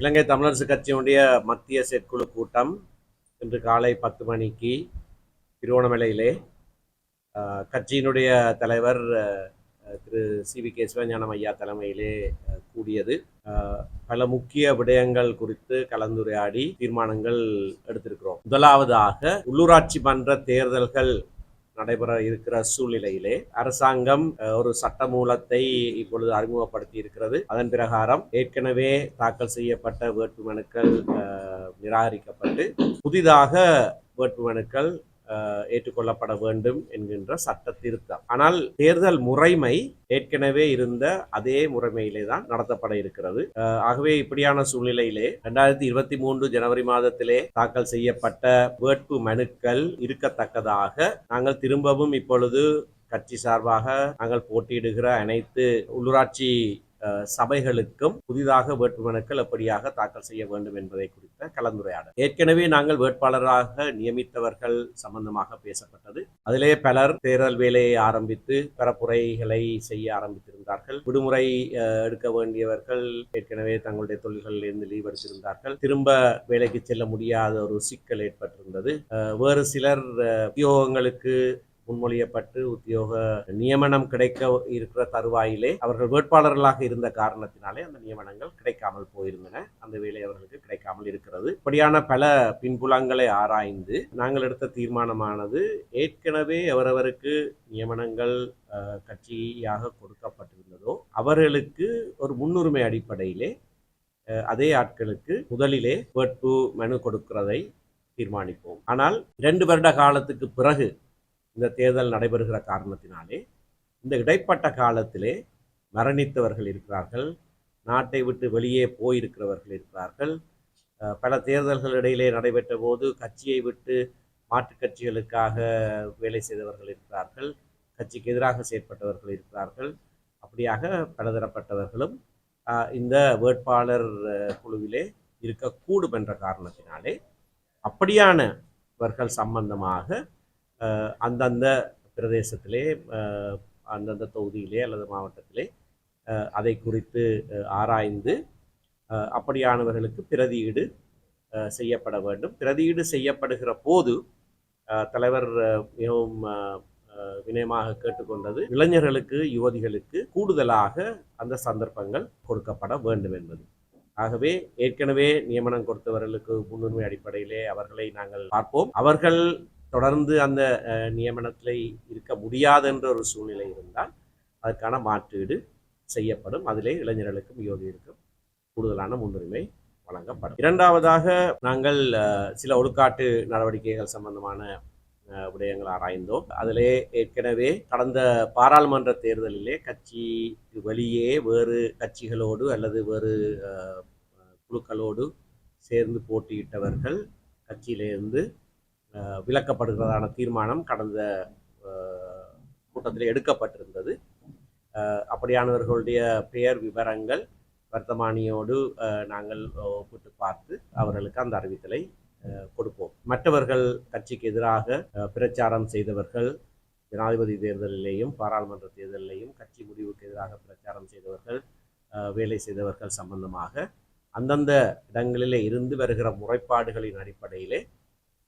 இலங்கை தமிழரசு கட்சியினுடைய மத்திய செயற்குழு கூட்டம் இன்று காலை பத்து மணிக்கு திருவோணமலையிலே. கட்சியினுடைய தலைவர் Thiru C V K Sivagnanam ஐயா தலைமையிலே கூடியது. பல முக்கிய விடயங்கள் குறித்து கலந்துரையாடி தீர்மானங்கள் எடுத்திருக்கிறோம். முதலாவதாக உள்ளூராட்சி மன்ற தேர்தல்கள் நடைபெற இருக்கிற சூழ்நிலையிலே அரசாங்கம் அஹ், ஒரு சட்டமூலத்தை இப்பொழுது அறிமுகப்படுத்தி இருக்கிறது அதன் பிரகாரம் ஏற்கனவே தாக்கல் செய்யப்பட்ட வேட்புமனுக்கள் அஹ், நிராகரிக்கப்பட்டு புதிதாக வேட்புமனுக்கள் ஏற்றுக்கொள்ளப்பட வேண்டும் என்கின்ற சட்ட திருத்தம் ஆனால் தேர்தல் முறைமை ஏற்கனவே இருந்த அதே முறைமையிலே தான் நடத்தப்பட இருக்கிறது. ஆகவே இப்படியான சூழ்நிலையிலே இரண்டாயிரத்தி இருபத்தி மூன்று ஜனவரி மாதத்திலே தாக்கல் செய்யப்பட்ட வேட்பு மனுக்கள் இருக்கத்தக்கதாக நாங்கள் திரும்பவும் இப்பொழுது கட்சி சார்பாக நாங்கள் போட்டியிடுகிற அனைத்து உள்ளூராட்சி சபைகளுக்கும் புதிதாக வேட்புமனுக்கள் எப்படியாக தாக்கல் செய்ய வேண்டும் என்பதை குறித்த கலந்துரையாடல். ஏற்கனவே நாங்கள் வேட்பாளராக நியமித்தவர்கள் சம்பந்தமாக பேசப்பட்டது. அதிலே பலர் தேர்தல் வேலையை ஆரம்பித்து பரப்புரைகளை செய்ய ஆரம்பித்திருந்தார்கள். விடுமுறை அஹ், எடுக்க வேண்டியவர்கள் ஏற்கனவே தங்களுடைய தொழில்களில் இருந்து லீவ் எடுத்திருந்தார்கள் திரும்ப வேலைக்கு செல்ல முடியாத ஒரு சிக்கல் ஏற்பட்டிருந்தது. அஹ், வேறு சிலர் அஹ், உத்தியோகங்களுக்கு முன்மொழியப்பட்டு உத்தியோக நியமனம் கிடைக்க இருக்கிற தருவாயிலே அவர்கள் வேட்பாளர்களாக இருந்த காரணத்தினாலே அந்த நியமனங்கள் கிடைக்காமல் போயிருந்தன. அந்த வேலை அவர்களுக்கு கிடைக்காமல் இருக்கிறது. இப்படியான பல பின்புலங்களை ஆராய்ந்து நாங்கள் எடுத்த தீர்மானமானது ஏற்கனவே அவரவருக்கு நியமனங்கள் கட்சியாக கொடுக்கப்பட்டிருந்ததோ அவர்களுக்கு ஒரு முன்னுரிமை அடிப்படையிலே அதே ஆட்களுக்கு முதலிலே வேட்பு மனு கொடுக்கிறதை தீர்மானிப்போம். ஆனால் இரண்டு வருட காலத்துக்கு பிறகு இந்த தேர்தல் நடைபெறுகிற காரணத்தினாலே இந்த இடைப்பட்ட காலத்திலே மரணித்தவர்கள் இருக்கிறார்கள் நாட்டை விட்டு வெளியே போயிருக்கிறவர்கள் இருக்கிறார்கள். பல தேர்தல்கள் இடையிலே நடைபெற்ற போது கட்சியை விட்டு மாற்றுக் கட்சிகளுக்காக வேலை செய்தவர்கள் இருக்கிறார்கள் கட்சிக்கு எதிராக செயற்பட்டவர்கள் இருக்கிறார்கள். அப்படியாக பலதரப்பட்டவர்களும் இந்த வேட்பாளர் குழுவிலே இருக்கக்கூடும் என்ற காரணத்தினாலே அப்படியானவர்கள் சம்பந்தமாக அந்தந்த பிரதேசத்திலே அந்தந்த தொகுதியிலே அல்லது மாவட்டத்திலே அதை குறித்து ஆராய்ந்து அப்படியானவர்களுக்கு பிரதியீடு செய்யப்பட வேண்டும். பிரதியீடு செய்யப்படுகிற போது தலைவர் மிகவும் வினயமாக கேட்டுக்கொண்டது இளைஞர்களுக்கு யுவதிகளுக்கு கூடுதலாக அந்த சந்தர்ப்பங்கள் கொடுக்கப்பட வேண்டும் என்பது. ஆகவே ஏற்கனவே நியமனம் கொடுத்தவர்களுக்கு முன்னுரிமை அடிப்படையிலே அவர்களை நாங்கள் பார்ப்போம். அவர்கள் தொடர்ந்து அந்த நியமனத்தில் இருக்க முடியாது என்ற ஒரு சூழ்நிலை இருந்தால் அதற்கான மாற்றீடு செய்யப்படும். அதிலே இளைஞர்களுக்கும் யோகியருக்கும் கூடுதலான முன்னுரிமை வழங்கப்படும். இரண்டாவதாக நாங்கள் சில ஒழுக்காட்டு நடவடிக்கைகள் சம்பந்தமான விடயங்கள் ஆராய்ந்தோம். அதிலே ஏற்கனவே கடந்த பாராளுமன்ற தேர்தலிலே கட்சிக்கு வெளியே வேறு கட்சிகளோடு அல்லது வேறு குழுக்களோடு சேர்ந்து போட்டியிட்டவர்கள் கட்சியிலிருந்து விலக்கப்படுகிறதான தீர்மானம் கடந்த கூட்டத்தில் எடுக்கப்பட்டிருந்தது. அப்படியானவர்களுடைய பெயர் விவரங்கள் வர்த்தமானியோடு நாங்கள் ஒப்பிட்டு பார்த்து அவர்களுக்கு அந்த அறிவித்தலை கொடுப்போம். மற்றவர்கள் கட்சிக்கு எதிராக பிரச்சாரம் செய்தவர்கள் ஜனாதிபதி தேர்தலிலேயும் பாராளுமன்ற தேர்தலிலேயும் கட்சி முடிவுக்கு எதிராக பிரச்சாரம் செய்தவர்கள் வேலை செய்தவர்கள் சம்பந்தமாக அந்தந்த இடங்களிலே இருந்து வருகிற முறைப்பாடுகளின் அடிப்படையிலே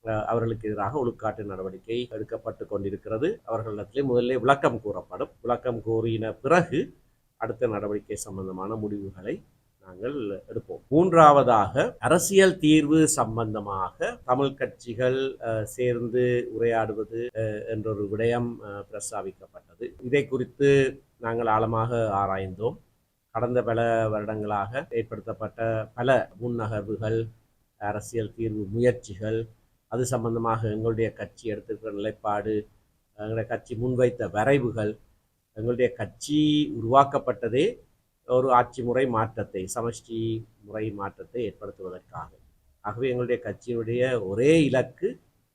அவர்களுக்கு எதிராக ஒழுக்காட்டு நடவடிக்கை எடுக்கப்பட்டு கொண்டிருக்கிறது. அவர்களிடத்திலே முதலிலே விளக்கம் கூறப்படும். விளக்கம் கூறின பிறகு அடுத்த நடவடிக்கை சம்பந்தமான முடிவுகளை நாங்கள் எடுப்போம். மூன்றாவதாக அரசியல் தீர்வு சம்பந்தமாக தமிழ் கட்சிகள் சேர்ந்து உரையாடுவது என்றொரு விடயம் பிரஸ்தாவிக்கப்பட்டது. பிரஸ்தாபிக்கப்பட்டது இதை குறித்து நாங்கள் ஆழமாக ஆராய்ந்தோம். கடந்த பல வருடங்களாக ஏற்படுத்தப்பட்ட பல முன்னகர்வுகள் அரசியல் தீர்வு முயற்சிகள் அது சம்பந்தமாக எங்களுடைய கட்சி எடுத்திருக்கிற நிலைப்பாடு எங்களுடைய கட்சி முன்வைத்த வரைவுகள் எங்களுடைய கட்சி உருவாக்கப்பட்டதே ஒரு ஆட்சி முறை மாற்றத்தை சமஷ்டி முறை மாற்றத்தை ஏற்படுத்துவதற்காக. ஆகவே எங்களுடைய கட்சியினுடைய ஒரே இலக்கு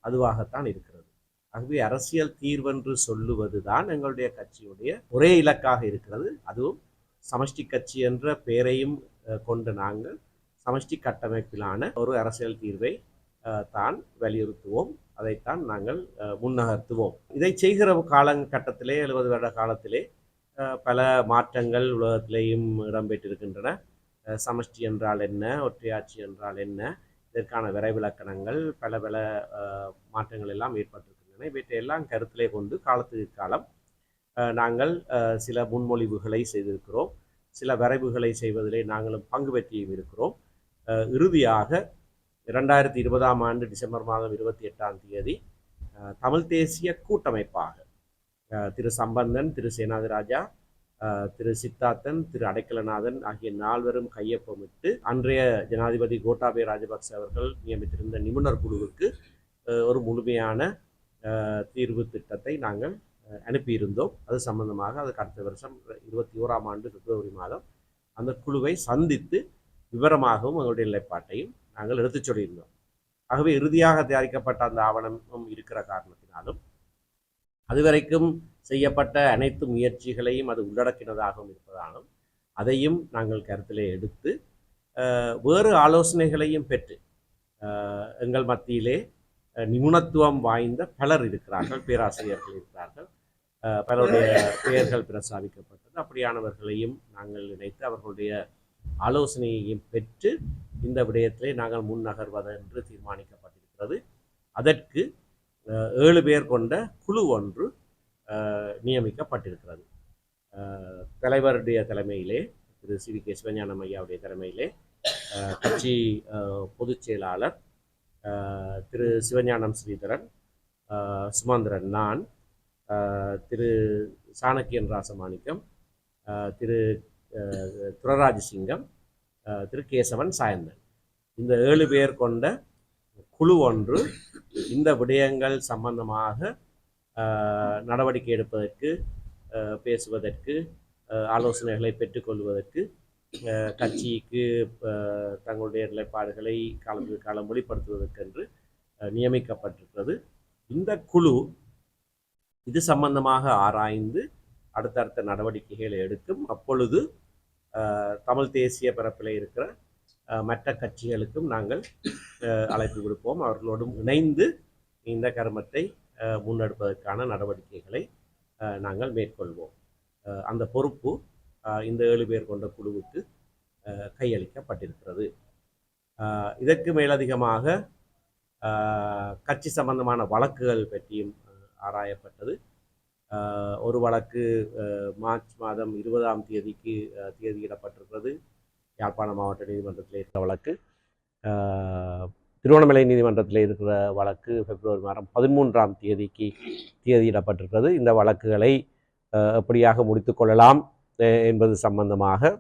அதுவாகத்தான் இருக்கிறது. ஆகவே அரசியல் தீர்வென்று சொல்லுவது தான் எங்களுடைய கட்சியுடைய ஒரே இலக்காக இருக்கிறது. அதுவும் சமஷ்டி கட்சி என்ற பெயரையும் கொண்டு நாங்கள் சமஷ்டி கட்டமைப்பிலான ஒரு அரசியல் தீர்வை தான் வலியுறுத்துவோம். அதைத்தான் நாங்கள் முன்னகர்த்துவோம். இதை செய்கிற காலகட்டத்திலே எழுபது வருட காலத்திலே பல மாற்றங்கள் உலகத்திலேயும் இடம்பெற்றிருக்கின்றன. சமஷ்டி என்றால் என்ன? ஒற்றையாட்சி என்றால் என்ன? இதற்கான விரைவிலக்கணங்கள் பல பல மாற்றங்கள் எல்லாம் ஏற்பட்டிருக்கின்றன. இவற்றையெல்லாம் கருத்திலே கொண்டு காலத்துக்கு காலம் நாங்கள் சில முன்மொழிவுகளை செய்திருக்கிறோம். சில வரைவுகளை செய்வதிலே நாங்களும் பங்கு பெற்றியும் இருக்கிறோம். இறுதியாக இரண்டாயிரத்தி இருபதாம் ஆண்டு டிசம்பர் மாதம் இருபத்தி எட்டாம் தேதி தமிழ் தேசிய கூட்டமைப்பாக திரு சம்பந்தன் திரு சேனாதிராஜா திரு சித்தார்த்தன் திரு அடைக்கலநாதன் ஆகிய நால்வரும் கையொப்பமிட்டு அன்றைய ஜனாதிபதி கோட்டாபய ராஜபக்ச அவர்கள் நியமித்திருந்த நிபுணர் குழுவுக்கு ஒரு முழுமையான தீர்வு திட்டத்தை நாங்கள் அனுப்பியிருந்தோம். அது சம்பந்தமாக அதுக்கு அடுத்த வருஷம் இருபத்தி ஓராம் ஆண்டு பிப்ரவரி மாதம் அந்த குழுவை சந்தித்து விவரமாகவும் எங்களுடைய நிலைப்பாட்டையும் நாங்கள் எடுத்துச் சொல்லியிருந்தோம். ஆகவே இறுதியாக தயாரிக்கப்பட்ட அந்த ஆவணமும் இருக்கிற காரணத்தினாலும் அதுவரைக்கும் செய்யப்பட்ட அனைத்து முயற்சிகளையும் அது உள்ளடக்கினதாகவும் இருப்பதாலும் அதையும் நாங்கள் கருத்திலே எடுத்து வேறு ஆலோசனைகளையும் பெற்று எங்கள் மத்தியிலே அஹ், நிபுணத்துவம் வாய்ந்த பலர் இருக்கிறார்கள் பேராசிரியர்கள் இருக்கிறார்கள். அஹ், பலருடைய பெயர்கள் பிரஸ்தாபிக்கப்பட்டது. அப்படியானவர்களையும் நாங்கள் இணைத்து அவர்களுடைய ஆலோசனையையும் பெற்று இந்த விடயத்திலே நாங்கள் முன் நகர்வது என்று தீர்மானிக்கப்பட்டிருக்கிறது. அதற்கு ஏழு பேர் கொண்ட குழு ஒன்று நியமிக்கப்பட்டிருக்கிறது. தலைவருடைய தலைமையிலே Thiru. C. V. K. Sivagnanam ஐயாவுடைய தலைமையிலே கட்சி பொதுச் செயலாளர் திரு. சிவஞானம் ஸ்ரீதரன் சுமந்திரன் நான் திரு. சாணக்கியன் ராசமாணிக்கம் திரு. துரராஜசிங்கம் திரு கேசவன் சாயந்தன். இந்த ஏழு பேர் கொண்ட குழு ஒன்று இந்த விடயங்கள் சம்பந்தமாக நடவடிக்கை எடுப்பதற்கு அஹ், பேசுவதற்கு ஆலோசனைகளை பெற்றுக்கொள்வதற்கு அஹ், கட்சிக்கு தங்களுடைய நிலைப்பாடுகளை காலத்துக்கு காலம் வெளிப்படுத்துவதற்கென்று அஹ், நியமிக்கப்பட்டிருக்கிறது. இந்த குழு இது சம்பந்தமாக ஆராய்ந்து அடுத்தடுத்த நடவடிக்கைகளை எடுக்கும். அப்பொழுது தமிழ் தேசிய பரப்பில் இருக்கிற மற்ற கட்சிகளுக்கும் நாங்கள் அழைப்பு விடுப்போம் அவர்களோடும் இணைந்து இந்த கருமத்தை முன்னெடுப்பதற்கான நடவடிக்கைகளை நாங்கள் மேற்கொள்வோம். அந்த பொறுப்பு இந்த ஏழு பேர் கொண்ட குழுவுக்கு கையளிக்கப்பட்டிருக்கிறது. இதற்கு மேலதிகமாக கட்சி சம்பந்தமான வழக்குகள் பற்றியும் ஆராயப்பட்டது. ஒரு வழக்கு மார்ச் மாதம் இருபதாம் தேதிக்கு தேதியிடப்பட்டிருக்கிறது யாழ்ப்பாண மாவட்ட நீதிமன்றத்தில் இருக்கிற வழக்கு. திருவண்ணாமலை நீதிமன்றத்தில் இருக்கிற வழக்கு பிப்ரவரி மாதம் பதிமூன்றாம் தேதிக்கு தேதியிடப்பட்டிருக்கிறது இந்த வழக்குகளை எப்படியாக முடித்துக்கொள்ளலாம் கொள்ளலாம் என்பது சம்பந்தமாக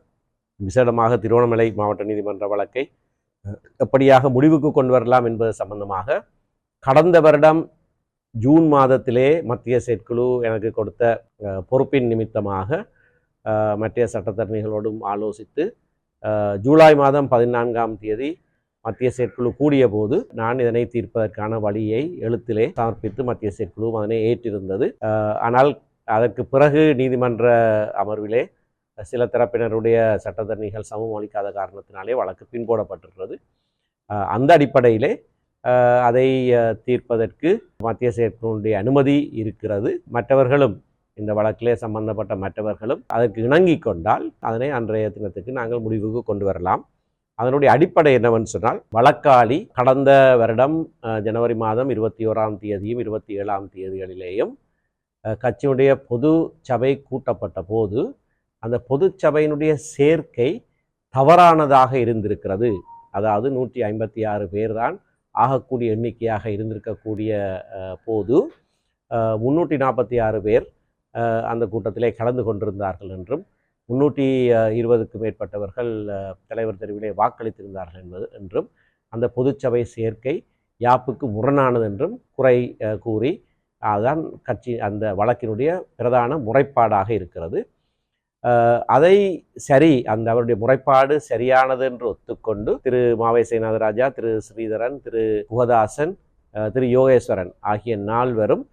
விசேடமாக திருவண்ணாமலை மாவட்ட நீதிமன்ற வழக்கை எப்படியாக முடிவுக்கு கொண்டு வரலாம் என்பது சம்பந்தமாக கடந்த வருடம் ஜூன் மாதத்திலே மத்திய செயற்குழு எனக்கு கொடுத்த பொறுப்பின் நிமித்தமாக மத்திய சட்டத்தரணிகளோடும் ஆலோசித்து ஜூலை மாதம் பதினான்காம் தேதி மத்திய செயற்குழு கூடிய போது நான் இதனை தீர்ப்பதற்கான வழியை எழுத்திலே சமர்ப்பித்து மத்திய செயற்குழு அதனை ஏற்றிருந்தது. ஆனால் அதற்கு பிறகு நீதிமன்ற அமர்விலே சில தரப்பினருடைய சட்டத்தரணிகள் சமூகம் அளிக்காத காரணத்தினாலே வழக்கு பின்போடப்பட்டிருக்கிறது. அந்த அடிப்படையிலே அதை தீர்ப்பதற்கு மத்திய செயற்குழுடைய அனுமதி இருக்கிறது. மற்றவர்களும் இந்த வழக்கிலே சம்பந்தப்பட்ட மற்றவர்களும் அதற்கு இணங்கிக் கொண்டால் அதனை அன்றைய தினத்துக்கு நாங்கள் முடிவுக்கு கொண்டு வரலாம். அதனுடைய அடிப்படை என்னவென்று சொன்னால் வழக்காளி கடந்த வருடம் ஜனவரி மாதம் இருபத்தி ஓராம் தேதியும் இருபத்தி ஏழாம் தேதிகளிலேயும் கட்சியினுடைய பொது சபை கூட்டப்பட்ட போது அந்த பொது சபையினுடைய சேர்க்கை தவறானதாக இருந்திருக்கிறது. அதாவது நூற்றி ஐம்பத்தி ஆறு பேர் தான் ஆகக்கூடிய எண்ணிக்கையாக இருந்திருக்கக்கூடிய போது முன்னூற்றி நாற்பத்தி ஆறு பேர் அந்த கூட்டத்திலே கலந்து கொண்டிருந்தார்கள் என்றும் முன்னூற்றி இருபதுக்கு மேற்பட்டவர்கள் தலைவர் தெருவிலே வாக்களித்திருந்தார்கள் என்பது என்றும் அந்த பொதுச்சபை சேர்க்கை யாப்புக்கு முரணானது என்றும் குறை கூறி அதுதான் கட்சி அந்த வழக்கினுடைய பிரதான முறைப்பாடாக இருக்கிறது. அதை சரி அந்த அவருடைய முறைப்பாடு சரியானது என்று ஒத்துக்கொண்டு திரு மாவை சேனாதராஜா திரு ஸ்ரீதரன் திரு புகதாசன் திரு யோகேஸ்வரன் ஆகிய நால்வரும்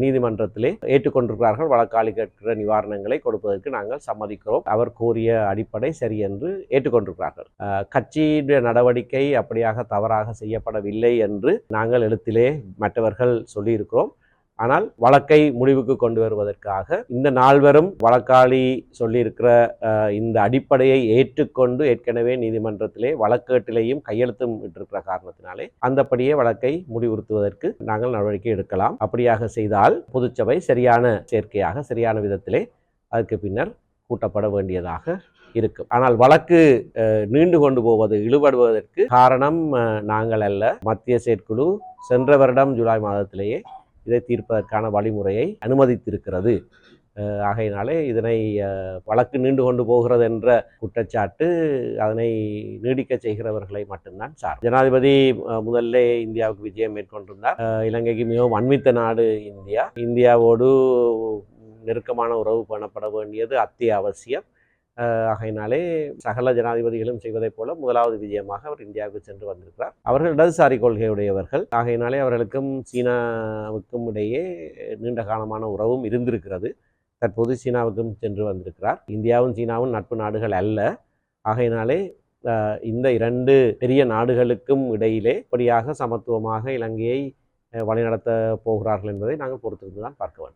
நீதிமன்றத்திலே ஏற்றுக்கொண்டிருக்கிறார்கள். வழக்காளி கேட்கிற நிவாரணங்களை கொடுப்பதற்கு நாங்கள் சம்மதிக்கிறோம். அவர் கூறிய அடிப்படை சரி என்று ஏற்றுக்கொண்டிருக்கிறார்கள். அஹ், கட்சியினுடைய நடவடிக்கை அப்படியாக தவறாக செய்யப்படவில்லை என்று நாங்கள் எழுத்திலே மற்றவர்கள் சொல்லியிருக்கிறோம். ஆனால் வழக்கை முடிவுக்கு கொண்டு வருவதற்காக இந்த நால்வரும் வழக்காளி சொல்லியிருக்கிற இந்த அடிப்படையை ஏற்றுக்கொண்டு ஏற்கனவே நீதிமன்றத்திலே வழக்கேட்டிலேயும் கையெழுத்தும் இட்டிருக்கிற காரணத்தினாலே அந்தப்படியே வழக்கை முடிவுறுத்துவதற்கு நாங்கள் நடவடிக்கை எடுக்கலாம். அப்படியாக செய்தால் பொதுச்சபை சரியான சேர்க்கையாக சரியான விதத்திலே அதற்கு பின்னர் கூட்டப்பட வேண்டியதாக இருக்கும். ஆனால் வழக்கு நீண்டு கொண்டு போவது இழுபடுவதற்கு காரணம் நாங்கள் அல்ல. மத்திய செயற்குழு சென்ற வருடம் ஜூலை மாதத்திலேயே இதை தீர்ப்பதற்கான வழிமுறையை அனுமதித்திருக்கிறது. ஆகையினாலே இதனை வழக்கு நீண்டு கொண்டு போகிறது என்ற குற்றச்சாட்டு அதனை நீடிக்க செய்கிறவர்களை மட்டும்தான் சார் ஜனாதிபதி முதல்ல இந்தியாவுக்கு விஜயம் மேற்கொண்டிருந்தார். இலங்கைக்கு மிகவும் அண்மித்த நாடு இந்தியா. இந்தியாவோடு நெருக்கமான உறவு பண்ணப்பட வேண்டியது அத்தியாவசியம். ஆகையினாலே சகல ஜனாதிபதிகளும் செய்வதைப் போல முதலாவது விஜயமாக அவர் இந்தியாவுக்கு சென்று வந்திருக்கிறார். அவர்கள் இடதுசாரி கொள்கையுடையவர்கள். ஆகையினாலே அவர்களுக்கும் சீனாவுக்கும் இடையே நீண்ட காலமான உறவும் இருந்திருக்கிறது. தற்போது சீனாவுக்கும் சென்று வந்திருக்கிறார். இந்தியாவும் சீனாவும் நட்பு நாடுகள் அல்ல. ஆகையினாலே இந்த இரண்டு பெரிய நாடுகளுக்கும் இடையிலே இப்படியாக சமத்துவமாக இலங்கையை வழிநடத்த போகிறார்கள் என்பதை நாங்கள் பொறுத்திருந்து தான் பார்க்க வேண்டும்.